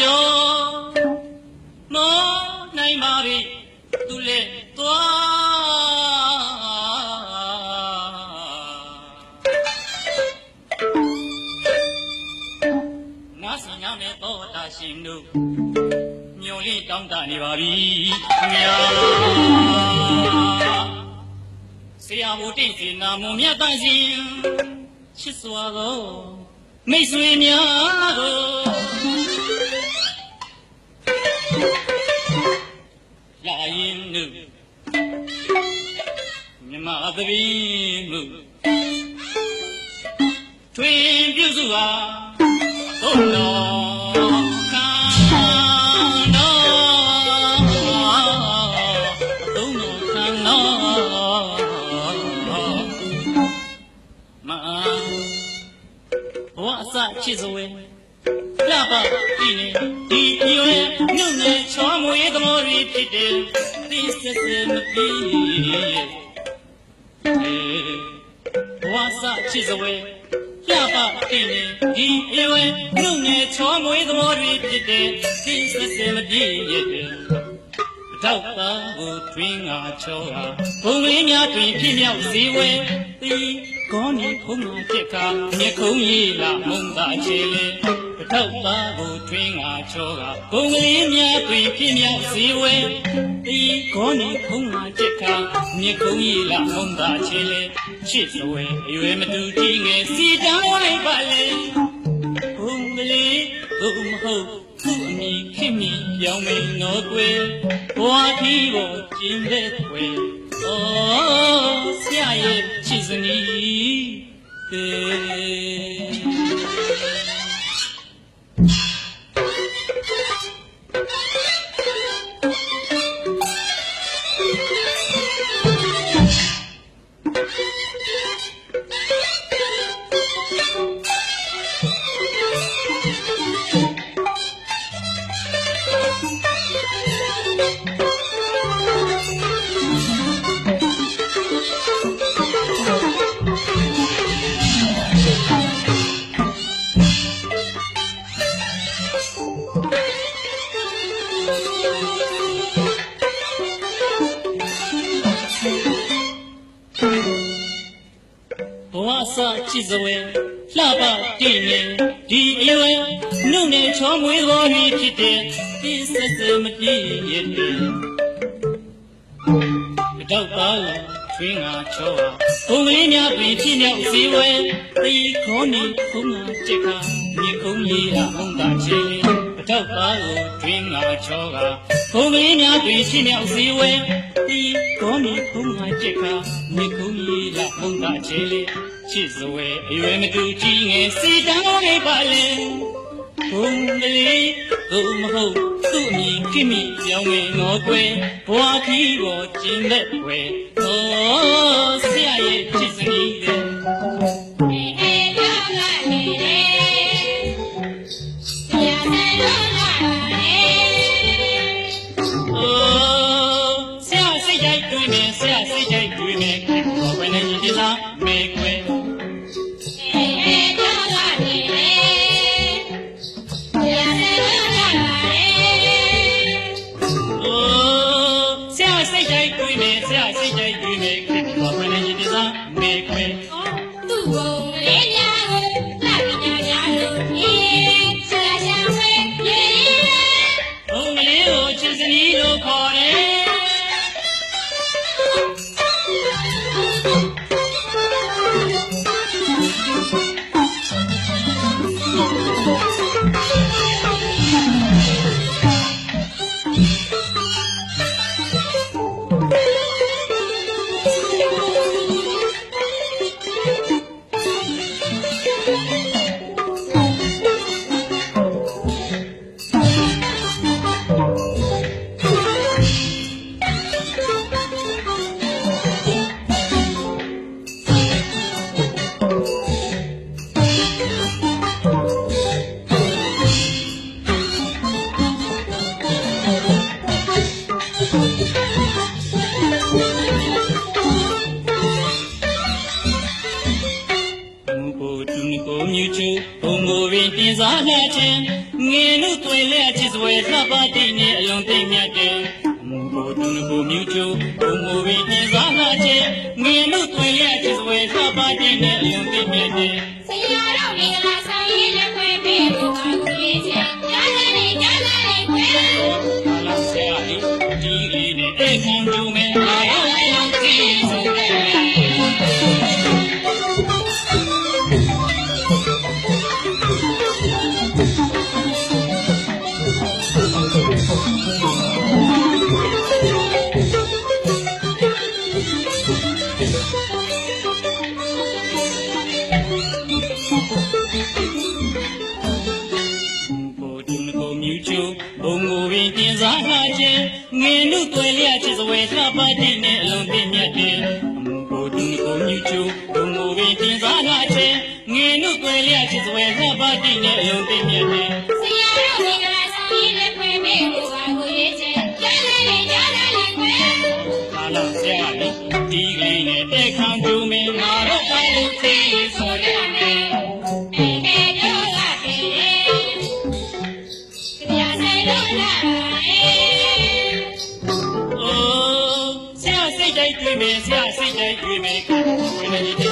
ကြောမောနိုင်ပါပြီသူလက်သွားနာစီနာနဲ့တော်တာရှင်တို့ညိုလေးတောင်းတနေပါပြီခင်ဗျာဆရာဘုတိတ်စီနာမုံမြတ်တန်ရှင်ချစ်စွာသောမိတ်ဆွေများ င်ပြုစုပါသုံးတော်ခံတော်သုံးတော်ခံတော်မအာဘဝအစချစ်စွဲလှပပြီနေဒီအရွယ်ညွန့်နေချောမွေးသမောရီဖြစ်တယ်သိစစ်စစ်မပြီးဘဝစချစ်စွဲ လှပပြီနေဒီအရွယ်ညွန့်နေချောမွေးသမောရီဖြစ်တယ်သိစစ်စစ်မပြီးရဲ့တောက်ပါကိုတွင်ငါချောဟာဘုံလေးများတွင်ဖြစ်မြောက်စေဝဲသီ ကောနီဖုံးငါချက်ကမြခုံးရီလာမုံသာချေလေတောက်ပါကိုတွင်ငါချောဟာဘုံလေးများတွင်ဖြစ်မြောက်စေဝဲသီကောနီဖုံးငါချက်ကမြခုံးရီလာမုံသာချေလေချစ်စွဲအရွယ်မတူကြီးငယ်စီတန်းဝိုင်းပါလေဘုံကလေးဘုံမဟုတ်သူ့အမိခင်မိပြောင်းမင်းတော်ကွယ်ဘွားထီးကိုကျင်းတဲ့ကွယ်ဩ တေ အစချစ်စွဲလှပတည်နေဒီအရွယ်နှုတ်နဲ့ချောမွေးတော်ပြီးဖြစ်တဲ့ဒီဆက်စမတည်ရဲ့တောက်ပါလာထွင်းငါချောဟာဘုံလေးများတွင်ဖြစ်မြောက်စေဝဲသီခေါနီခုံးငါချက်ကမြေခုံးလေးအုံတာချေ တောက်ပါကိုထွင်းငါချောဟာဘုံလေးများတွင်ဖြစ်မြောက်စေဝဲသီခေါနီခုံးငါချက်ကမြေခုံးလေးအုံတာချေချစ်စွဲအရွယ်မတူကြီးငယ်စီတန်းကောင်းလေးပါလေဘုံကလေးဘုံမဟုတ်သူ့အမိခိမိပြောင်းမင်းတော်ကွယ်ဘွားခီးကိုကျင်းတဲ့ကွယ်ဩဆရာရဲ့ချစ်စနီးတဲ့ စိတ် သဗ္ဗတိနေအလွန်သိမ့်မြတ်တယ်အမှုကိုသူကိုမြူချိုဘုံမူပြီးပြင်စားလာခြင်းငင်မှုတွင်လျက်ချစ်စွဲသဗ္ဗတိနေအလွန်သိမ့်မြတ်တယ်ဆရာတော်မင်္ဂလာဆောင်ရည်လက်ခွဲပေးဖို့ပါကိုရေးချင်ကြားလာနေကြားလာနေခွဲဘာလို့ဆရာလေးဒီလေးနဲ့အိမ်ခံကြုံမ ပင်ပြင်စားလာခြင်းငင်နုသွယ်လျက်ချစ်စွဲသဗ္ဗတိနဲ့အလုံးသိမြတ်တယ်အမှုကိုတုန်ကိုမြူချိုဘုံကိုပင်ပြင်စားလာခြင်းငင်နုသွယ်လျက်ချစ်စွဲသဗ္ဗတိနဲ့အလုံးသိမြတ်တယ်ဆရာတော်မင်္ဂလာဆောင်ရည်လက်ခွဲပေးဖို့ပါကိုရေးချင်ကြားလာနေကြားလာနေခွဲဘာလို့ဆရာလေးဒီလေးနဲ့အိမ်ခံကြုံမယ်ငါတို့ဘာလို့သိဆိုတယ်အေးအေးတို့လာတယ်ကြရဆိုင်လို့လာ ရာစိတ်တိုင်းတွေ့မယ်